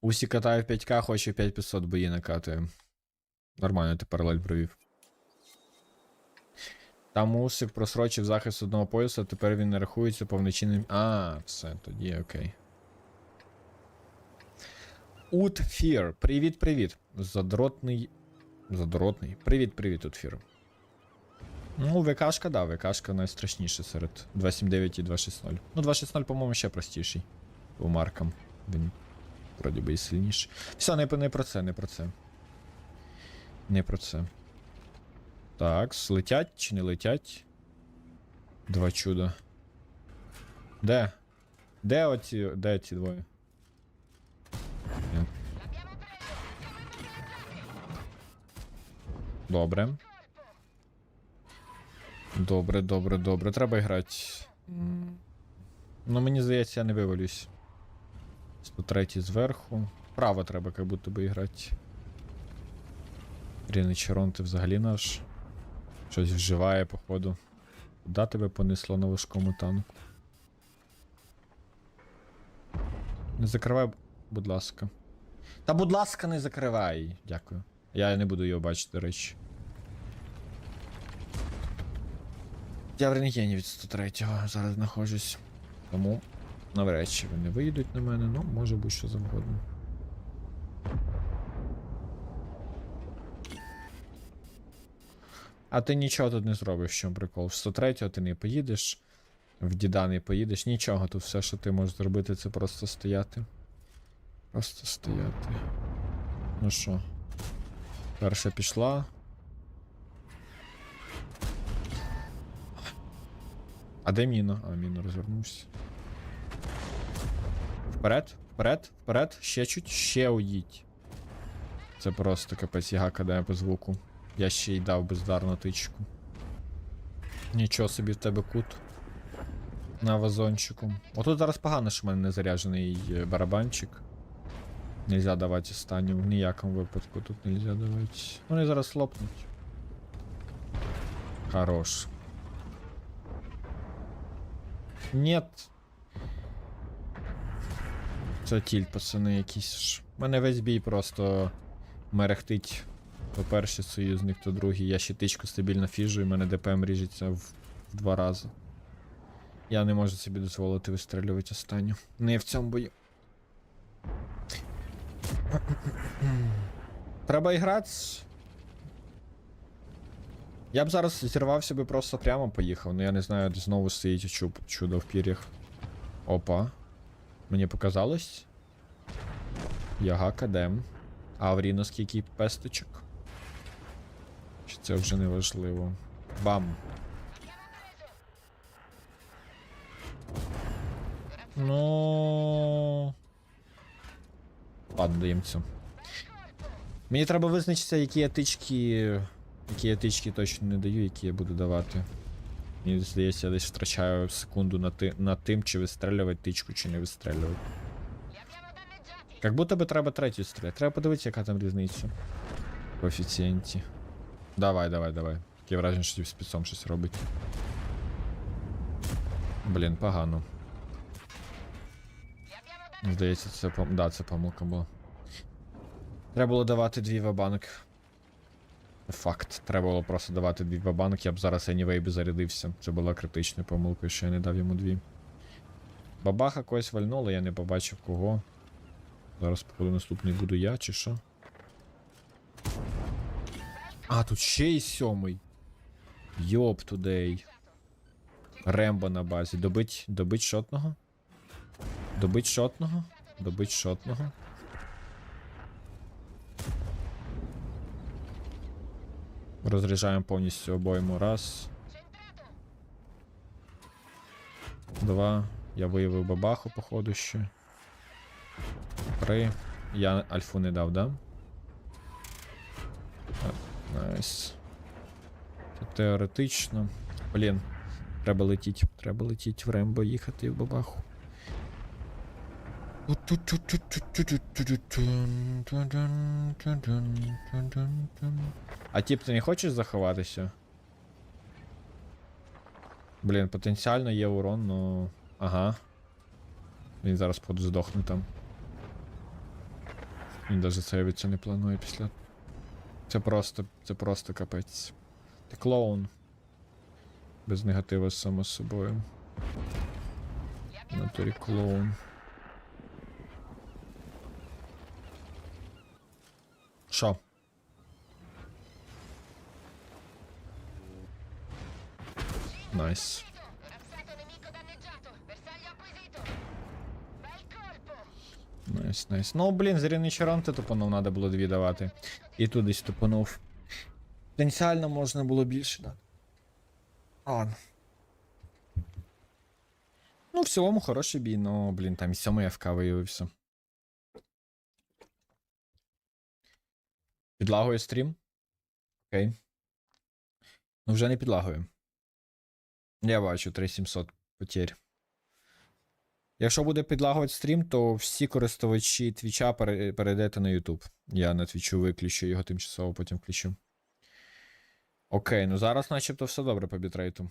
Усі катає в 5К, хоче 5500 бої накатує. Нормально ти паралель провів. Там Усик просрочив захист одного пояса, тепер він не рахується повноцінним. А, все, тоді окей. Утфір. Привіт, привіт. Задротний. Задротний. Привіт, привіт, Утфір. Ну, ВКшка, да, ВКшка найстрашніша серед 279 і 260. Ну, 260, по-моєму, ще простіший. По маркам. Він вроді би і сильніший. Все, не, не про це, не про це. Не про це. Так, летять чи не летять? Два чуда. Де? Де оці. Де ці двоє? Добре. Добре, добре, добре. Треба грати. Ну, мені здається, я не вивалюсь. 103 зверху. Право треба, як будто би грати. Ріни Чарон, ти взагалі наш. Щось вживає, походу. Куда тебе понесло на важкому танку? Не закривай, будь ласка. Та будь ласка, не закривай. Дякую. Я не буду його бачити, до речі. Я в рентгені від 103-го зараз знаходжусь. Тому навряд чи вони вийдуть на мене, ну може бути що завгодно. А ти нічого тут не зробиш, в чому прикол. В 103-го ти не поїдеш, в діда не поїдеш, нічого. Тут все, що ти можеш зробити, це просто стояти. Просто стояти. Ну що? Перша пішла. А де міна? А, міна розвернувся. Вперед, вперед, вперед, ще чуть, ще уїдь. Це просто капець яга кидає по звуку. Я ще й дав бездарну тичку. Нічого собі в тебе кут. На вазончику. Отут зараз погано, що в мене не заряджений е, барабанчик. Нельзя давати останню. В ніякому випадку тут нельзя давати. Вони зараз лопнуть. Хорош. Нет. Це тіль, пацани, якісь. У мене весь бій просто мерехтить. То перший союзник, то другий. Я ще тичку стабільно фіжу, і мене ДПМ ріжеться в, в два рази. Я не можу собі дозволити вистрілювати останню. Не в цьому бою. Треба іграти. Я б зараз зірвався би просто прямо поїхав, ну я не знаю, де знову стоїть чуб, чудо в пір'ях. Опа. Мені показалось. Яга кадем. Авріно скільки песточок. Чи це вже не важливо. Бам. Ну. Ладно, даємо цю. Мені треба визначитися, які я тички. Які я тички точно не даю, які я буду давати. Мені здається, я десь втрачаю секунду на, ти, на тим, чи вистрелювати тичку, чи не вистрелювати. Як будто би треба третю стріляти. Треба подивитися, яка там різниця. Коефіцієнті. Давай, давай, давай. Таке враження, що з спецом щось робить. Блін, погано. Здається, це пом... Да, це помилка була. Треба було давати дві вабанк. Факт. Треба було просто давати дві вабанк, я б зараз anyway би зарядився. Це була критичною помилкою, що я не дав йому дві. Бабаха когось вальнула, я не побачив кого. Зараз, походу, наступний буду я, чи що? А, тут ще й сьомий. Йоп тудей. Рембо на базі. Добить, добить шотного? Добить шотного? Добить шотного. Розряджаємо повністю обойму. Раз. Два. Я виявив бабаху, походу, ще. Три. Я альфу не дав, да? Найс. Теоретично. Блін. Треба летіть. Треба летіть в Рембо їхати в бабаху. А тип, ти не хочеш заховатися? Блін, потенціально є урон, ну. Ага. Він зараз походу здохне там. Він навіть сейвиться не планує після. Це просто, це просто капець. Ти клоун. Без негатива само собою. Натурі клоун. Що? Найс. Найс, найс. Ну, блін, зрівний чаранти тупанув, треба було дві давати. І тут десь тупанув. Потенціально можна було більше дати. Ладно. Ну, в цілому хороший бій, ну, блін, там і сьомий ФК виявився. Підлагує стрім? Окей. Ну, вже не підлагує. Я бачу 3700 потерь. Якщо буде підлагувати стрім, то всі користувачі Твіча перейдете на YouTube. Я на Твічу виключу його тимчасово, потім включу. Окей, ну зараз начебто все добре по бітрейту.